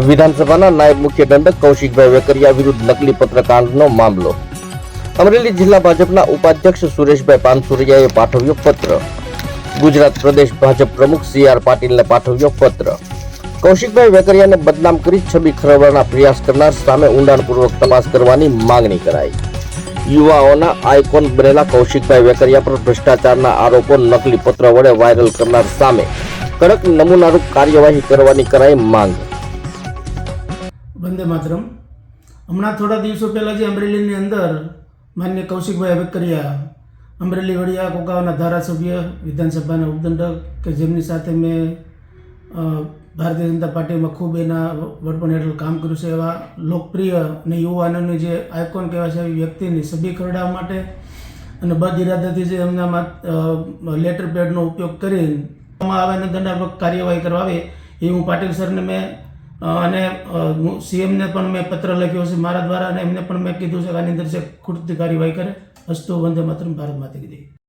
વિધાનસભાના નાયબ મુખ્ય દંડક કૌશિકભાઈ વેકરિયા વિરુદ્ધ નકલી પત્રકાંડનો મામલો. અમરેલી જિલ્લા ભાજપના ઉપાધ્યક્ષ સુરેશભાઈ પાનસુરિયાએ પાઠવ્યો પત્ર. ગુજરાત પ્રદેશ ભાજપ પ્રમુખ સી આર પાટીલને પાઠવ્યો પત્ર. કૌશિકભાઈ વેકરિયાને બદનામ કરી છબી ખરવવાના પ્રયાસ કરનાર સામે ઊંડાણપૂર્વક તપાસ કરવાની માંગણી કરાઈ. યુવાઓના આઇકોન બનેલા કૌશિકભાઈ વેકરિયા પર ભ્રષ્ટાચારના આરોપો નકલી પત્ર વડે વાયરલ કરનાર સામે કડક નમૂનારૂપ કાર્યવાહી કરવાની કરાઈ માંગ. વંદે માતરમ. હમણાં થોડા દિવસો પહેલાં જે અમરેલીની અંદર માન્ય કૌશિકભાઈ વેકરિયા અમરેલી વડિયા કોકાવાના ધારાસભ્ય, વિધાનસભાના ઉપદંડક કે જેમની સાથે મેં ભારતીય જનતા પાર્ટીમાં ખૂબ એના વડપણ હેઠળ કામ કર્યું છે એવા લોકપ્રિય અને યુવાનોની જે આઇકોન કહેવાય છે એવી વ્યક્તિની સભી ખરડાવવા માટે અને બદ ઇરાદાથી જે એમના લેટર પેડનો ઉપયોગ કરીને આવે અને દંડાત્મક કાર્યવાહી કરવા આવે એ હું પાટીલ સરને મેં અને સીએમને પણ મેં પત્ર લખ્યો છે મારા દ્વારા અને એમને પણ મેં કીધું છે કે આની અંદર જે ખૂટતી કાર્યવાહી કરે અસ્તુ વંદે માતરમ ભારત માતા કી જય